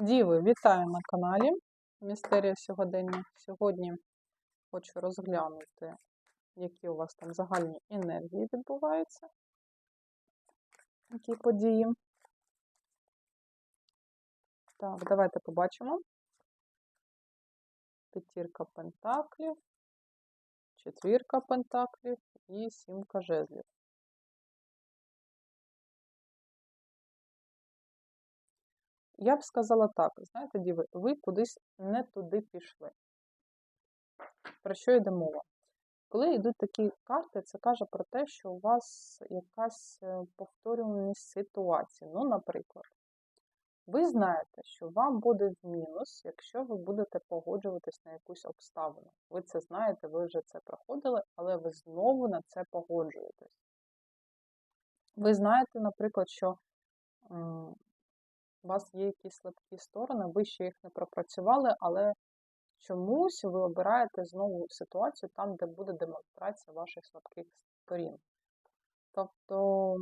Діви, вітаю на каналі Містерія сьогодення. Сьогодні хочу розглянути, які у вас там загальні енергії відбуваються, які події. Так, давайте побачимо. П'ятірка пентаклів, четвірка пентаклів і сімка жезлів. Я б сказала так, знаєте, діви, ви кудись не туди пішли. Про що йде мова? Коли йдуть такі карти, це каже про те, що у вас якась е, повторюваність ситуації. Ну, наприклад, ви знаєте, що вам буде в мінус, якщо ви будете погоджуватись на якусь обставину. Ви це знаєте, ви вже це проходили, але ви знову на це погоджуєтесь. Ви знаєте, наприклад, що у вас є якісь слабкі сторони, ви ще їх не пропрацювали, але чомусь ви обираєте знову ситуацію там, де буде демонстрація ваших слабких сторін. Тобто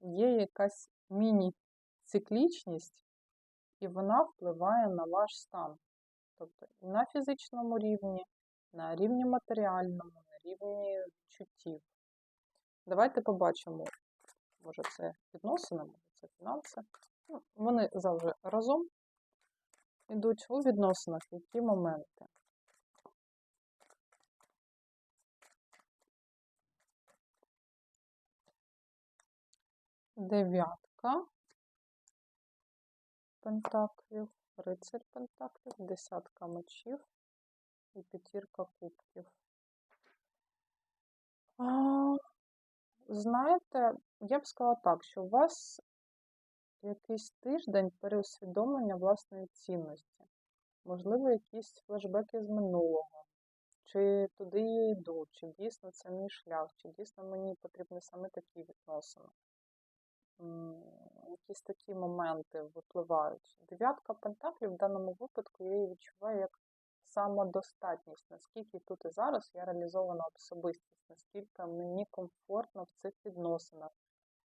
є якась міні-циклічність, і вона впливає на ваш стан. Тобто і на фізичному рівні, на рівні матеріальному, на рівні чуттів. Давайте побачимо, може це відносини, може це фінанси. Ну, Вони завжди разом йдуть у відносинах, які моменти. Дев'ятка пентаклів, рицарь пентаклів, десятка мечів і п'ятірка кубків. Знаєте, я б сказала так, що у вас якийсь тиждень переусвідомлення власної цінності, можливо, якісь флешбеки з минулого, чи туди я йду, чи дійсно це мій шлях, чи дійсно мені потрібні саме такі відносини. Якісь такі моменти випливають. Дев'ятка пентаклів в даному випадку я її відчуваю як самодостатність, наскільки тут і зараз я реалізована особистість, наскільки мені комфортно в цих відносинах,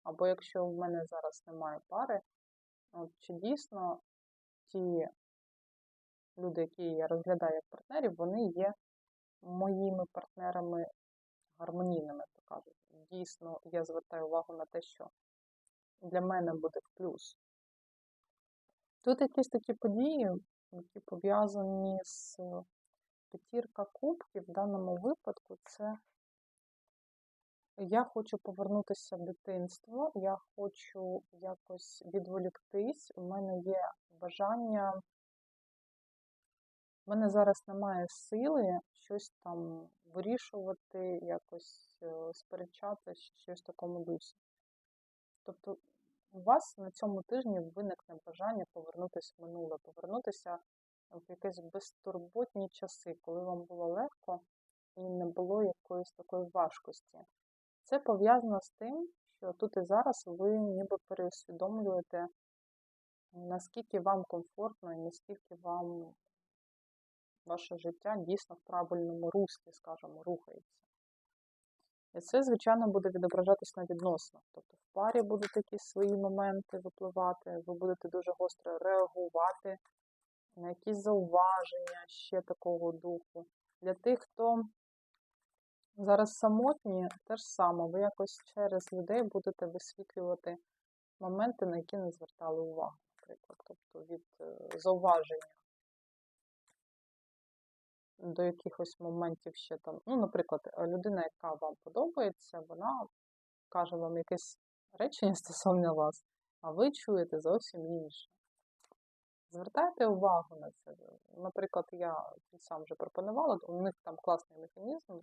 або якщо в мене зараз немає пари, от, чи дійсно ті люди, які я розглядаю як партнерів, вони є моїми партнерами гармонійними, то кажуть. Дійсно, я звертаю увагу на те, що для мене буде в плюс. Тут якісь такі події, які пов'язані з п'ятірка кубків в даному випадку, це я хочу повернутися в дитинство, я хочу якось відволіктись. У мене є бажання, в мене зараз немає сили щось там вирішувати, якось е, сперечатися, щось в такому дусі. Тобто у вас на цьому тижні виникне бажання повернутися в минуле, повернутися в якісь безтурботні часи, коли вам було легко і не було якоїсь такої важкості. Це пов'язано з тим, що тут і зараз ви ніби переусвідомлюєте, наскільки вам комфортно і наскільки вам ваше життя дійсно в правильному руслі, скажімо, рухається. І це, звичайно, буде відображатись на відносинах. Тобто в парі будуть якісь свої моменти випливати, ви будете дуже гостро реагувати на якісь зауваження ще такого духу. Для тих, хто Зараз самотні те ж саме, ви якось через людей будете висвітлювати моменти, на які не звертали увагу, наприклад, тобто від е, зауваження до якихось моментів ще там. Ну, наприклад, е, людина, яка вам подобається, вона каже вам якесь речення стосовно вас, а ви чуєте зовсім інше. Звертайте увагу на це. Наприклад, я сам вже пропонувала, у них там класний механізм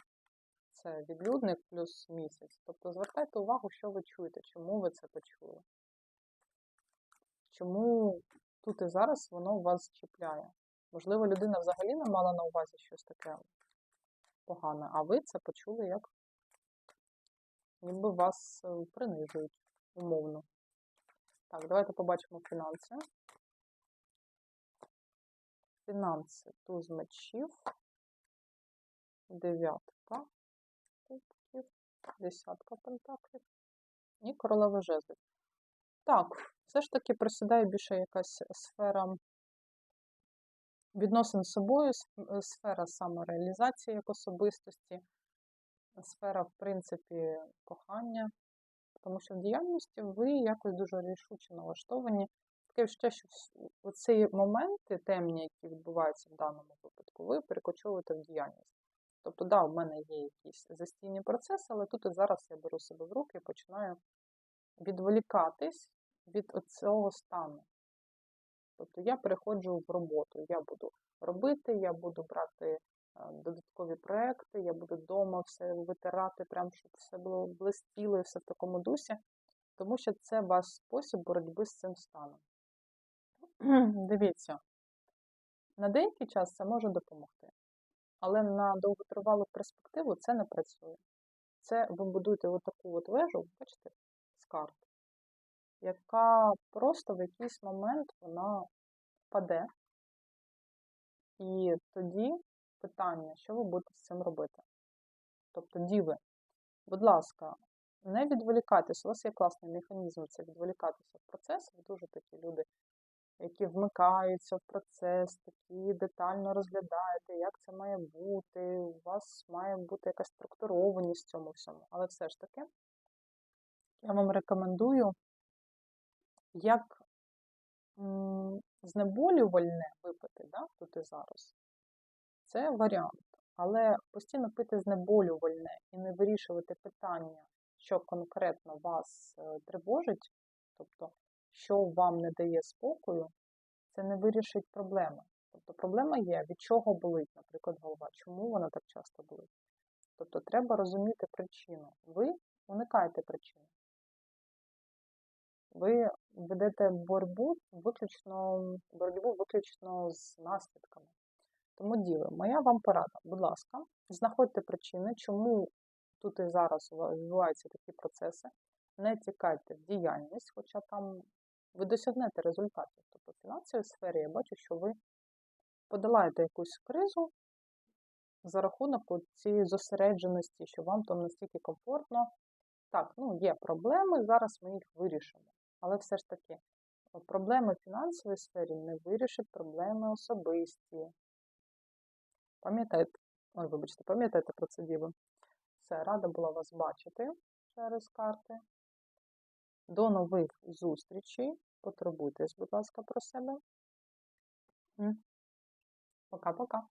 це відлюдник плюс місяць. Тобто звертайте увагу, що ви чуєте, чому ви це почули. Чому тут і зараз воно вас чіпляє. Можливо, людина взагалі не мала на увазі щось таке погане, а ви це почули, як ніби вас е, принижують умовно. Так, давайте побачимо фінанси. Фінанси туз мечів, дев'ятка, кубків, десятка пентаклів і королева жезлів. Так, все ж таки просідає більше якась сфера відносин з собою, сфера самореалізації як особистості, сфера, в принципі, кохання. Тому що в діяльності ви якось дуже рішуче налаштовані. Таке відчуття, що оці моменти темні, які відбуваються в даному випадку, ви перекочовуєте в діяльність. Тобто, да, в мене є якісь застійні процеси, але тут і зараз я беру себе в руки і починаю відволікатись від цього стану. Тобто я переходжу в роботу, я буду робити, я буду брати е, додаткові проекти, я буду вдома все витирати, прям щоб все було блистіло і все в такому дусі, тому що це ваш спосіб боротьби з цим станом. Дивіться, на деякий час це може допомогти, але на довготривалу перспективу це не працює. Це ви будуєте отаку от вежу, бачите, з карт, яка просто в якийсь момент вона впаде. І тоді питання, що ви будете з цим робити? Тобто, діви, будь ласка, не відволікайтеся. У вас є класний механізм це відволікатися в процес. Ви дуже такі люди, які вмикаються в процес, такі детально розглядаєте, як це має бути. У вас має бути якась структурованість в цьому всьому. Але все ж таки, я вам рекомендую, як знеболювальне випити, да, тут і зараз. Це варіант. Але постійно пити знеболювальне і не вирішувати питання, що конкретно вас е, тривожить, тобто, що вам не дає спокою, це не вирішить проблеми. Тобто проблема є, від чого болить, наприклад, голова, чому вона так часто болить. Тобто треба розуміти причину. Ви уникаєте причини. Ви ведете боротьбу виключно, боротьбу виключно з наслідками. Тому діли, моя вам порада, будь ласка, знаходьте причини, чому тут і зараз відбуваються такі процеси. Не тікайте в діяльність, хоча там ви досягнете результатів. Тобто в фінансовій сфері я бачу, що ви подолаєте якусь кризу за рахунок цієї зосередженості, що вам там настільки комфортно. Так, ну є проблеми, зараз ми їх вирішимо. Але все ж таки, проблеми в фінансовій сфері не вирішать проблеми особисті. Пам'ятайте, ой, вибачте, пам'ятайте про це діло. Все, рада була вас бачити через карти. До нових зустрічей. Потурбуйтесь, будь ласка, про себе. Пока-пока.